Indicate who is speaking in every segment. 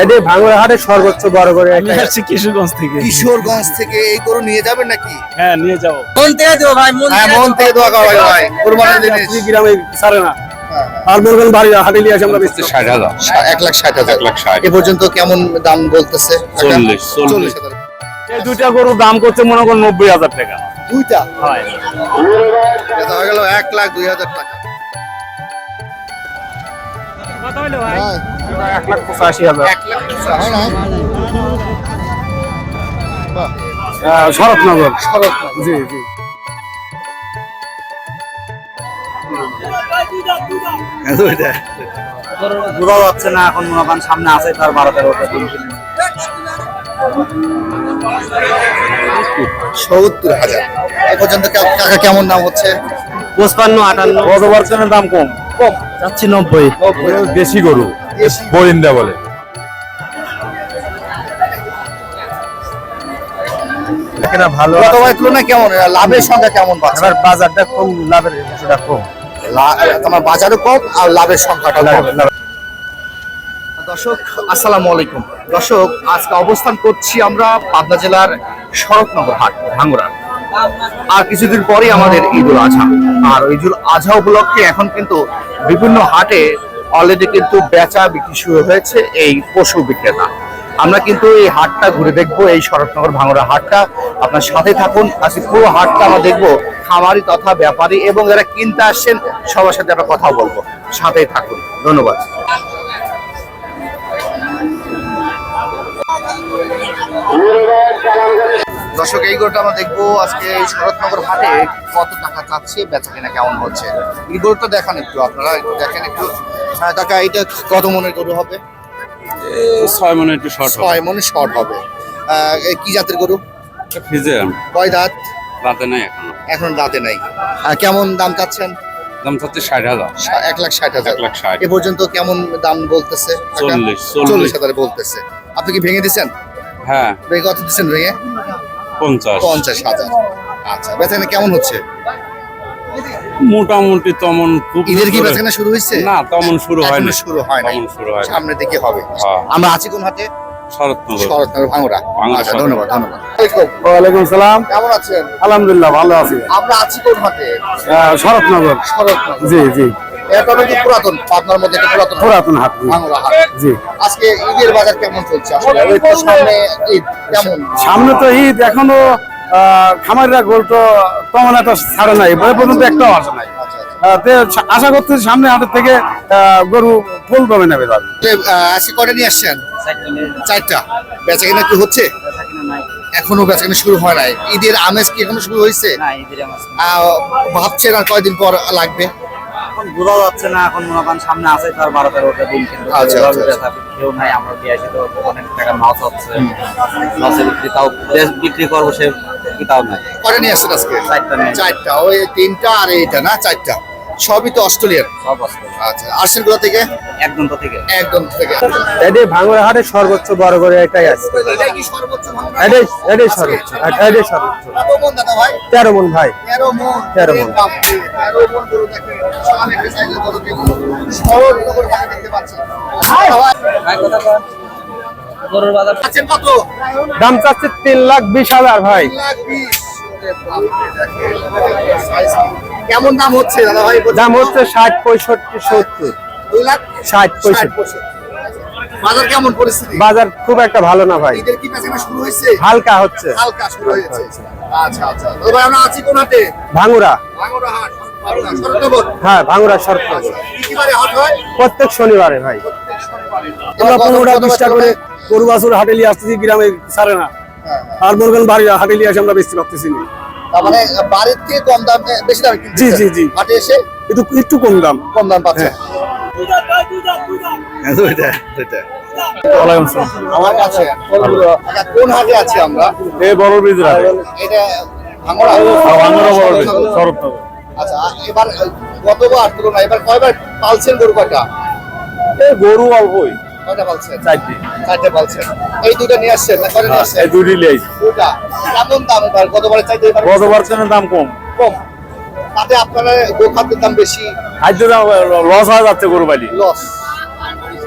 Speaker 1: এটি ভাঙড়াহাটে সর্বোচ্চ বড় করে
Speaker 2: আসছি কিশোরগঞ্জ থেকে।
Speaker 3: কিশোরগঞ্জ থেকে এই গরু নিয়ে যাবেন নাকি?
Speaker 2: হ্যাঁ নিয়ে যাও
Speaker 4: মন থেকে দেবো ভাই মন
Speaker 3: হ্যাঁ মন থেকে দোয়া করা হয় ভাই কুরবানির জিনিস।
Speaker 1: গ্রামে ছাড়ে না। আর বলবেন বাড়ি হাটে নিয়ে আসে আমরা বেশি
Speaker 5: ষাট হাজার।
Speaker 3: এক লাখ ষাট হাজার
Speaker 5: এক লাখ ষাট।
Speaker 3: এ পর্যন্ত কেমন দাম বলতেছে?
Speaker 5: চল্লিশ, চল্লিশ।
Speaker 3: চল্লিশ হাজার।
Speaker 2: এই দুইটা গরুর দাম করছে মনে করুন নব্বই হাজার টাকা।
Speaker 3: দুইটা?
Speaker 2: হয়
Speaker 3: গেল এক লাখ দুই হাজার টাকা।
Speaker 2: কত হলো ভাই?
Speaker 3: ভাই,
Speaker 1: এক লাখ পঁচাশি হাজার।
Speaker 3: এক লাখ পয়সা হয় না বাহ,
Speaker 1: শরৎনগর। জি জি।
Speaker 4: বোঝা যাচ্ছে না এখন মনে করেন সামনে আছে তার বারো কিনে
Speaker 3: সত্তর হাজার। এ পর্যন্ত কাকা কেমন দাম হচ্ছে?
Speaker 4: পঁচপান্ন আটান্ন।
Speaker 2: গত বছরের দাম কম।
Speaker 3: কম।
Speaker 4: যাচ্ছি নব্বই।
Speaker 2: দেশি গরু। বরিন্দা বলে।
Speaker 1: ভালো
Speaker 3: তুলনায় কেমন? লাভের সংখ্যা কেমন
Speaker 1: এবার বাজারটা কম লাভের
Speaker 3: তোমার বাজারও কম আর লাভের সংখ্যাটা কম। দর্শক আসসালামু আলাইকুম। দর্শক আজকে অবস্থান করছি আমরা পাবনা জেলার শরৎনগর হাট ভাঙ্গুরা আর কিছুদিন পরে আমাদের ঈদুল আজহা। আর ঈদুল আজহা উপলক্ষে এখন কিন্তু বিভিন্ন হাটে অলরেডি কিন্তু বেচা বিক্রি শুরু হয়েছে এই পশু বিক্রেতা। আমরা কিন্তু এই হাটটা ঘুরে দেখব, এই শরৎনগর ভাঙ্গুরা হাটটা। আপনার সাথে থাকুন, আজকে পুরো হাটটা আমরা দেখব, খামারি তথা ব্যাপারী এবং যারা কিনতে আসছেন, সবার সাথে আমরা কথা বলব। সাথে থাকুন, ধন্যবাদ। দর্শক এই গরুটা আমরা দেখব আজকে শরৎনগর হাটে কত টাকা চাচ্ছে বেচা কিনা কেমন হচ্ছে? এই গরুটা দেখান একটু আপনারা একটু দেখেন একটু। হ্যাঁ, কাকা এটা কত মনের গরু হবে?
Speaker 5: ছয় মনে একটু শর্ট
Speaker 3: ছয় মনে শর্ট হবে। কি জাতের গরু?
Speaker 5: ফিজে
Speaker 3: কয় দাঁত?
Speaker 5: রাতে নাই এখনও।
Speaker 3: এখন দাঁতে নাই। কেমন দাম চাচ্ছেন?
Speaker 5: দাম চাচ্ছে ষাট হাজার।
Speaker 3: এক লাখ ষাট হাজার।
Speaker 5: লাখ ষাট।
Speaker 3: এ পর্যন্ত কেমন দাম বলতেছে?
Speaker 5: চল্লিশ, চল্লিশ।
Speaker 3: চল্লিশ হাজার বলতেছে। আপনি কি ভেঙে দিচ্ছেন
Speaker 5: হ্যাঁ।
Speaker 3: ভেঙে কত দিচ্ছেন ভেঙে?
Speaker 5: পঞ্চাশ।
Speaker 3: পঞ্চাশ হাজার। আচ্ছা বেচাকেনা কেমন হচ্ছে?
Speaker 5: মোটামুটি তেমন খুব
Speaker 3: ঈদের কি বেচাকেনা শুরু হয়েছে?
Speaker 5: না তেমন শুরু
Speaker 3: এখনও
Speaker 5: হয়নি।
Speaker 3: শুরু হয়
Speaker 5: তেমন শুরু হয়
Speaker 3: সামনে দিকে হবে।
Speaker 5: হ্যাঁ।
Speaker 3: আমরা আছি কোন হাটে?
Speaker 5: শরৎনগর।
Speaker 3: শরৎনগর ভাঙড়া।
Speaker 5: ভাঙড়া,
Speaker 3: আচ্ছা ধন্যবাদ ধন্যবাদ। ওয়ালাইকুম।
Speaker 1: সালাম
Speaker 3: কেমন আছেন?
Speaker 1: আলহামদুলিল্লাহ ভালো আছি।
Speaker 3: আমরা আছি কোন হাটে?
Speaker 1: আহ, শরৎনগর।
Speaker 3: শরৎনগর।
Speaker 1: জি জি।
Speaker 3: পুরাতন পাবনার মধ্যে একটা পুরাতন
Speaker 1: পুরাতন হাট জি।
Speaker 3: ভাঙড়া হাট।
Speaker 1: জি।
Speaker 3: আজকে ঈদের বাজার কেমন চলছে আসলে? ওই তো সামনে ঈদ কেমন?
Speaker 1: সামনে তো ঈদ এখনও খামারিরা গোল তো তেমন একটা ছাড়ে নাই এ পর্যন্ত একটাও আসে নাই।
Speaker 3: আচ্ছা আচ্ছা।
Speaker 1: আশা করতেছি সামনে হাটের থেকে আহ, গরু ফুল কমে নেবে
Speaker 3: আজকে কটা নিয়ে আসছেন? চারটা। বেচা কিনা কি হচ্ছে? এখনও বেচা কিনা শুরু হয় নাই। ঈদের আমেজ কি এখনও শুরু হয়েছে? ভাবছেন আর কয়দিন পর লাগবে?
Speaker 4: বোঝা যাচ্ছে না এখন মনে করেন সামনে আছে তার বারো তেরোটা দিন কিন্তু
Speaker 3: আচ্ছা, আচ্ছা,
Speaker 4: ব্যথা কেউ নাই আমরা দিয়ে আসি তো অনেক টাকা মাছ হচ্ছে মাছের বিক্রি তাও বিক্রি করব সে তাও নাই।
Speaker 3: কটা নিয়ে আসছেন আজকে?
Speaker 4: চারটা নেই
Speaker 3: চারটা ওই তিনটা আর এইটা না চারটা? সবই তো
Speaker 4: সব আছে
Speaker 3: আচ্ছা আসছেন কোথা থেকে?
Speaker 4: একদম থেকে।
Speaker 3: একদম থেকে।
Speaker 1: ভাঙড়া হাটে সর্বোচ্চ বড় করে এটাই আছে।
Speaker 3: এটাই কি সর্বোচ্চ
Speaker 1: সর্বোচ্চ।
Speaker 3: কত মন দাদা ভাই?
Speaker 1: তেরো মন ভাই।
Speaker 3: মন। মন। গরু একটা দেখতে। ভাই,
Speaker 4: গরুর বাজার।
Speaker 3: কত?
Speaker 1: দাম চাচ্ছে তিন লাখ বিশ হাজার ভাই।
Speaker 3: লাখ। সাইজ? কেমন দাম হচ্ছে দাদা ভাই?
Speaker 1: দাম হচ্ছে ষাট পঁয়ষট্টি সত্তর।
Speaker 3: দুই লাখ?
Speaker 1: ষাট
Speaker 3: ষাট
Speaker 1: পঁয়ষট্টি।
Speaker 3: বাজার কেমন পরিস্থিতি?
Speaker 1: বাজার খুব একটা ভালো না ভাই।
Speaker 3: ঈদের কি বেচাকেনা শুরু হয়েছে?
Speaker 1: হালকা হচ্ছে।
Speaker 3: হালকা শুরু হয়েছে। আচ্ছা আচ্ছা। তো ভাই আমরা আছি কোন হাটে?
Speaker 1: ভাঙুরা।
Speaker 3: ভাঙড়া হাট।
Speaker 1: হ্যাঁ শর্ত
Speaker 3: আচ্ছা, হয়?
Speaker 1: প্রত্যেক শনিবারে ভাই। আমরা পনেরোটা বিশটা করে গরু বাছুর হাটে নিয়ে আসতেছি গ্রামে ছাড়ে না।
Speaker 3: হ্যাঁ,
Speaker 1: আর বলবেন বাড়ি হাটে নিয়ে আসে আমরা বেশি পারতেছি না।
Speaker 3: মানে বাড়ির থেকে কম দাম বেশি দামে
Speaker 1: জি, জি, জি।
Speaker 3: হাটে এসে?
Speaker 1: একটু একটু কম দাম।
Speaker 3: কম দাম পাচ্ছে আমার কাছে আচ্ছা, কোন হাটে আছি আমরা?
Speaker 2: এই বড় ব্রিজ
Speaker 3: এটা ভাঙড়া।
Speaker 2: শরৎনগর।
Speaker 3: আচ্ছা এবার গতবার এবার কয়বার পালছেন গরু কয়টা?
Speaker 2: গরু অল্পই।
Speaker 3: কয়টা
Speaker 2: চারটি।
Speaker 3: এই দুটো নিয়ে আসছেন না কয়টা নিয়ে আসছেন?
Speaker 2: এই দুটি
Speaker 3: কেমন দাম এবার? গতবারে চাইতে
Speaker 2: দাম কম।
Speaker 3: কম। তাতে আপনারা গোখাদ্যের দাম বেশি?
Speaker 2: খাদ্য দাম লস হয়ে যাচ্ছে গরু বালি।
Speaker 3: লস।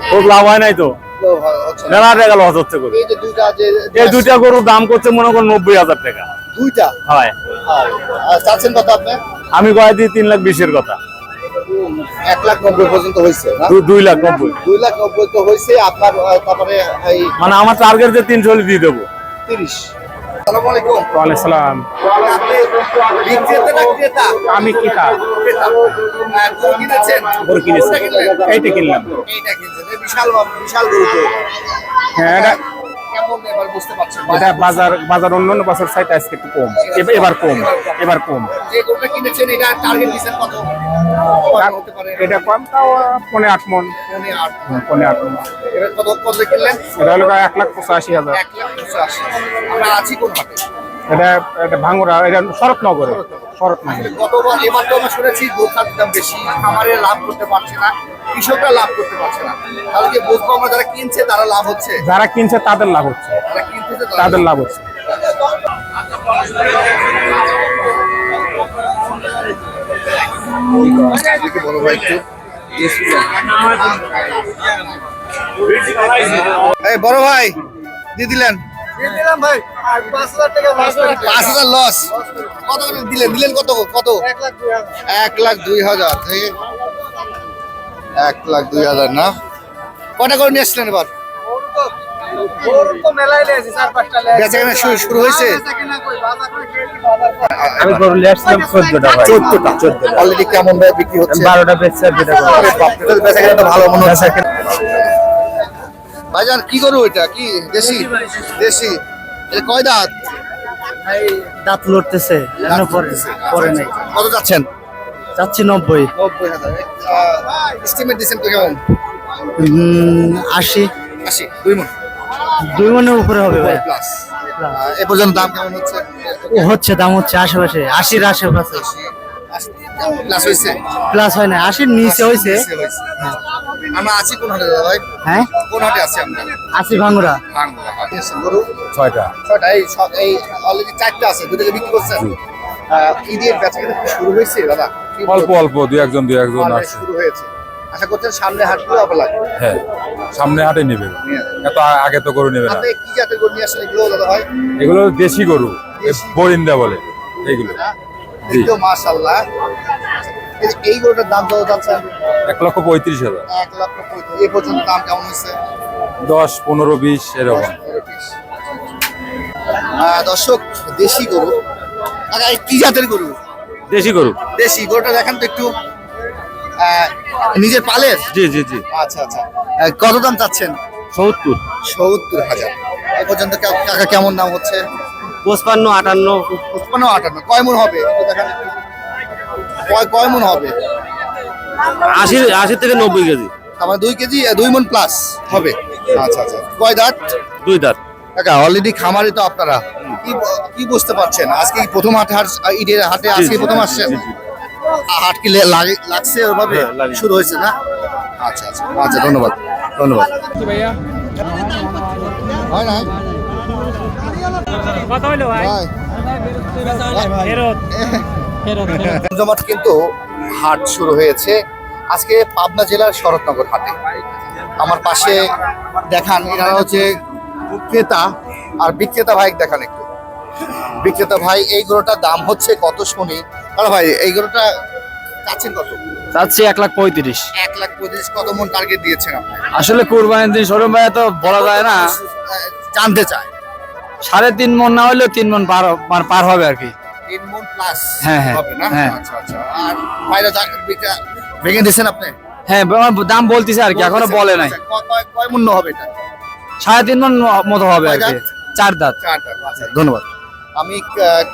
Speaker 2: খুব লাভ হয় নাই তো। মেলা টাকা লস হচ্ছে
Speaker 3: এই দুইটা
Speaker 2: গরুর দাম করছে মনে করেন নব্বই হাজার টাকা।
Speaker 3: দুইটা?
Speaker 2: হয়।
Speaker 3: চাচ্ছেন কত আপনি?
Speaker 2: আমি কয়ে দিই তিন লাখ বিশের কথা।
Speaker 3: এক লাখ নব্বই পর্যন্ত হয়েছে
Speaker 2: দুই লাখ নব্বই।
Speaker 3: দুই লাখ নব্বই তো হয়েছে আপনার তারপরে
Speaker 2: মানে আমার টার্গেট যে তিনশো হলে দিয়ে দেবো।
Speaker 3: তিরিশ।
Speaker 6: আমি কিতা? এইটা কিনলাম। হ্যাঁ
Speaker 3: কেমন এবার বুঝতে পারছেন
Speaker 6: এটা বাজার বাজার অন্যান্য বছর চাইতে আজকে একটু কম। এবার- কম এবার কম।
Speaker 3: যে গরুটা কিনেছেন এটা টার্গেট কত?
Speaker 6: কম তাও পনে আট মন।
Speaker 3: পৌনে আট
Speaker 6: পনে আট মন।
Speaker 3: এবার কত কত কিনলেন?
Speaker 6: এটা হলো এক লাখ পঁচাশি হাজার।
Speaker 3: এক লাখ পঁচাশি। আমরা আছি কোন হাটে?
Speaker 6: এটা এটা ভাঙ্গুরা এটা শরৎনগরে শরৎনগরে।
Speaker 3: গতবার এবার তো আমরা শুনেছি খাতের দাম বেশি খামারে লাভ করতে পারছে না কৃষকরা লাভ করতে পারছে না। তাহলে কি বুঝব আমরা যারা কিনছে তারা লাভ হচ্ছে?
Speaker 6: যারা কিনছে তাদের লাভ হচ্ছে। তাদের লাভ হচ্ছে।
Speaker 3: ভাই একটু এই বড় ভাই দিয়ে দিলেন। পাঁচ হাজার লস কত দিলেন? দিলেন কত কত? এক লাখ দুই হাজার। এক লাখ দুই হাজার। না? কটা করে নিয়ে আসলেন এবার? শুরু শুরু হয়েছে?
Speaker 6: আমি গরু নিয়ে আসছিলাম চোদ্দটা ভাই।
Speaker 3: চোদ্দটা। চোদ্দটা। অলরেডি কেমন ভাবে বিক্রি হচ্ছে?
Speaker 6: বারোটা
Speaker 3: তো ভালো মনে হচ্ছে। ভাইজান কি করব এটা? কি দেশি? দেশি এটা কয় দাঁত?
Speaker 7: ভাই দাঁত লড়তেছে পরে পরে নাই।
Speaker 3: কত যাচ্ছেন?
Speaker 7: চাচ্ছি নব্বই।
Speaker 3: নব্বই হাজার। এস্টিমেট দিচ্ছেন তো কেমন?
Speaker 7: আশি।
Speaker 3: আশি দুই মন।
Speaker 7: দুই মনের উপরে হবে ভাই
Speaker 3: প্লাস এ পর্যন্ত দাম কেমন হচ্ছে?
Speaker 7: ও হচ্ছে দাম হচ্ছে আশেপাশে আশির আশেপাশে।
Speaker 3: প্লাস হয়েছে?
Speaker 7: প্লাস হয় না আশির নিচে হয়েছে।
Speaker 3: আমরা আছি কোন হাটে দাদা ভাই?
Speaker 7: হ্যাঁ?
Speaker 3: কোন হাটে আছি আমরা?
Speaker 7: ভাঙুরা
Speaker 3: ভাঙ্গুরা। গরু?
Speaker 2: ছয়টা।
Speaker 3: ছয়টা এই এই অলরেডি চারটা আছে দুটোকে বিক্রি করছেন? ঈদের বেচা শুরু হয়েছে দাদা?
Speaker 8: অল্প অল্প দুই একজন দুই একজন আসছে
Speaker 3: শুরু হয়েছে। আশা করছেন সামনে হাটগুলো আবার লাগবে
Speaker 8: হ্যাঁ সামনে হাটে নেবে। এত আগে তো গরু নেবে না।
Speaker 3: কি জাতের গরু নিয়ে আসলে এগুলো দাদা ভাই?
Speaker 8: এগুলো দেশি গরু বরিন্দা বলে এইগুলো।
Speaker 3: এগুলো মাশাল্লাহ এই- গরুটার দাম কত যাচ্ছেন
Speaker 8: এক লক্ষ পঁয়ত্রিশ হাজার।
Speaker 3: এক লক্ষ পঁয়ত্রিশ। এ পর্যন্ত দাম কেমন হচ্ছে
Speaker 8: দশ পনেরো বিশ এরকম।
Speaker 3: দর্শক দেশি গরু। এই কি জাতের গরু?
Speaker 2: দেশি গরু।
Speaker 3: দেশি। গরুটা দেখেন তো একটু। নিজের পালের?
Speaker 2: জি জি জি।
Speaker 3: আচ্ছা আচ্ছা। কত দাম চাচ্ছেন?
Speaker 2: সত্তর।
Speaker 3: সত্তর হাজার। এ পর্যন্ত কাকা কেমন দাম হচ্ছে?
Speaker 7: পঁচপান্ন আটান্ন।
Speaker 3: পঁচপান্ন আটান্ন। কয় মন হবে? একটু দেখান। কয় কয় মন হবে?
Speaker 2: আশি আশি থেকে নব্বই কেজি।
Speaker 3: আমার দুই কেজি দুই মন প্লাস হবে। আচ্ছা আচ্ছা কয় দাঁত?
Speaker 2: দুই দাঁত।
Speaker 3: কাকা অলরেডি খামারে তো আপনারা। কি কি বুঝতে পারছেন? আজকে প্রথম হাটে হাট ঈদের হাটে আজকে প্রথম আসছেন? আ- হাট কি লাগছে ওভাবে
Speaker 2: হ্যাঁ,
Speaker 3: শুরু হয়েছে না? আচ্ছা আচ্ছা। আচ্ছা ধন্যবাদ। ধন্যবাদ। ভাইয়া হয় না
Speaker 6: কত হইল ভাই? ফেরত।
Speaker 3: কিন্তু হাট শুরু হয়েছে। আজকে পাবনা জেলার শরৎনগর হাটে। আমার পাশে দেখান এনারা হচ্ছে ক্রেতা আর বিক্রেতা ভাই দেখান একটু। বিক্রেতা ভাই এই গরুটার দাম হচ্ছে কত শুনি? কারণ ভাই এই গরুটা চাচ্ছেন কত?
Speaker 7: চাচ্ছি এক লাখ পঁয়ত্রিশ।
Speaker 3: এক লাখ পঁয়ত্রিশ কত মন টার্গেট দিয়েছেন আপনি?
Speaker 7: আসলে কোরবানির দিন শোরুম ভাই তো বলা যায় না।
Speaker 3: জানতে চাই
Speaker 7: সাড়ে তিন মন না হলেও তিন মন পার মানে পার হবে আর কি।
Speaker 3: তিন মন প্লাস
Speaker 7: হ্যাঁ, হ্যাঁ,
Speaker 3: হবে না?
Speaker 7: হ্যাঁ।
Speaker 3: আচ্ছা আচ্ছা। আর ভাইরা যা- ভেঙে দিয়েছেন আপনি?
Speaker 7: হ্যাঁ দাম বলতেছে আর কি এখনও বলে নাই।
Speaker 3: আচ্ছা, কয়- কয়- মূল্য হবে এটা?
Speaker 7: সাড়ে তিন মন মতো হবে আর কি। চার দাঁত।
Speaker 3: চারটা আচ্ছা। ধন্যবাদ। আমি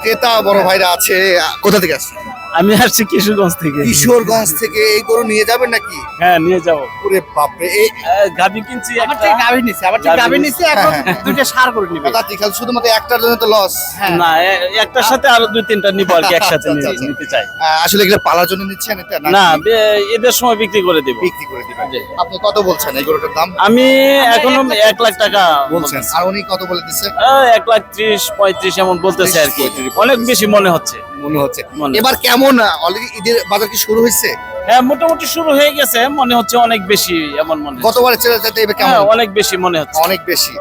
Speaker 3: ক্রেতা বড় ভাইরা আছে কোথা থেকে আসছেন?
Speaker 7: আমি আসছি কিশোরগঞ্জ থেকে।
Speaker 3: কিশোরগঞ্জ থেকে এই গরু নিয়ে যাবেন নাকি?
Speaker 2: হ্যাঁ নিয়ে যাব।
Speaker 3: ওরে বাপরে এই
Speaker 2: গাভি কিনছি
Speaker 7: আমার থেকে গাভী নিচ্ছে আমার থেকে গাভী নিচ্ছে এখন
Speaker 3: হ্যাঁ, হ্যাঁ।
Speaker 7: দুইটা সার করে নিবে।
Speaker 3: কথা ঠিক আছে, শুধুমাত্র একটার জন্য তো লস
Speaker 2: না একটার সাথে আরও দুই তিনটা নিবো আর কি একসাথে
Speaker 3: আচ্ছা,
Speaker 2: নিয়ে-
Speaker 3: আচ্ছা।
Speaker 2: নিতে চাই।
Speaker 3: আসলে এগুলো পালার জন্য নিচ্ছেন এটা
Speaker 2: না এদের সময় বিক্রি করে দেবো।
Speaker 3: বিক্রি করে দিবেন। আপনি কত বলছেন এই গরুটার দাম?
Speaker 2: আমি এখনও এক লাখ টাকা
Speaker 3: বলছেন। আর উনি কত বলে দিচ্ছে?
Speaker 2: আহ, এক লাখ ত্রিশ পঁয়ত্রিশ এমন বলতেছে আর কি। অনেক বেশি মনে হচ্ছে।
Speaker 3: মনে হচ্ছে। এবার কেমন কেমন অলরেডি ঈদের বাজার কি শুরু হয়েছে?
Speaker 2: হ্যাঁ মোটামুটি শুরু হয়ে গেছে মনে হচ্ছে অনেক বেশি এমন মনে।
Speaker 3: গতবারের ছেলে চাইতে এবার কেমন?
Speaker 2: হ্যাঁ অনেক বেশি মনে হচ্ছে।
Speaker 3: অনেক বেশি।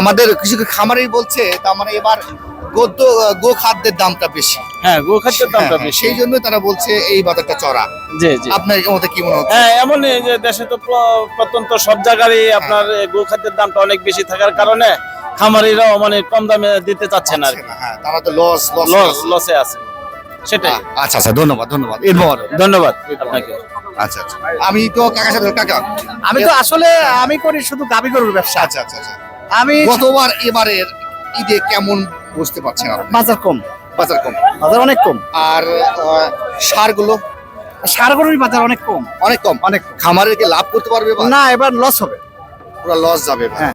Speaker 3: আমাদের কিছু কিছু খামারি বলছে তার মানে এবার গদ্য গো খাদ্যের দামটা বেশি।
Speaker 2: হ্যাঁ গোখাদ্যের দামটা
Speaker 3: হ্যাঁ,
Speaker 2: বেশি।
Speaker 3: সেই জন্য তারা বলছে এই বাজারটা চড়া।
Speaker 2: জি জি।
Speaker 3: আপনার মতে কি মনে হচ্ছে?
Speaker 2: হ্যাঁ এমন যে দেশে তো প্রত্যন্ত সব জায়গায় আপনার গোখাদ্যের দামটা অনেক বেশি থাকার কারণে খামারিরাও মানে কম দামে দিতে চাচ্ছে না আর
Speaker 3: না, হ্যাঁ তারা তো লস লস
Speaker 2: লসে আছে। সেটাই।
Speaker 3: আচ্ছা আচ্ছা ধন্যবাদ ধন্যবাদ। মোবারক
Speaker 2: ধন্যবাদ আপনাকে।
Speaker 3: আচ্ছা আচ্ছা। আমি তো কাকার সাথে কাকা।
Speaker 7: আমি তো আসলে আমি করি শুধু গরুর ব্যবসা।
Speaker 3: আচ্ছা আচ্ছা আচ্ছা।
Speaker 7: আমি
Speaker 3: গতবার এবারের ঈদে কেমন বুঝতে পারছেন
Speaker 7: বাজার কম।
Speaker 3: বাজার কম।
Speaker 7: বাজার অনেক কম।
Speaker 3: আর সারগুলো?
Speaker 7: সার গরুর বাজার অনেক কম।
Speaker 3: অনেক কম।
Speaker 7: অনেক
Speaker 3: খামারের কি লাভ করতে পারবে?
Speaker 7: না এবার লস হবে।
Speaker 3: পুরো লস যাবে
Speaker 7: হ্যাঁ।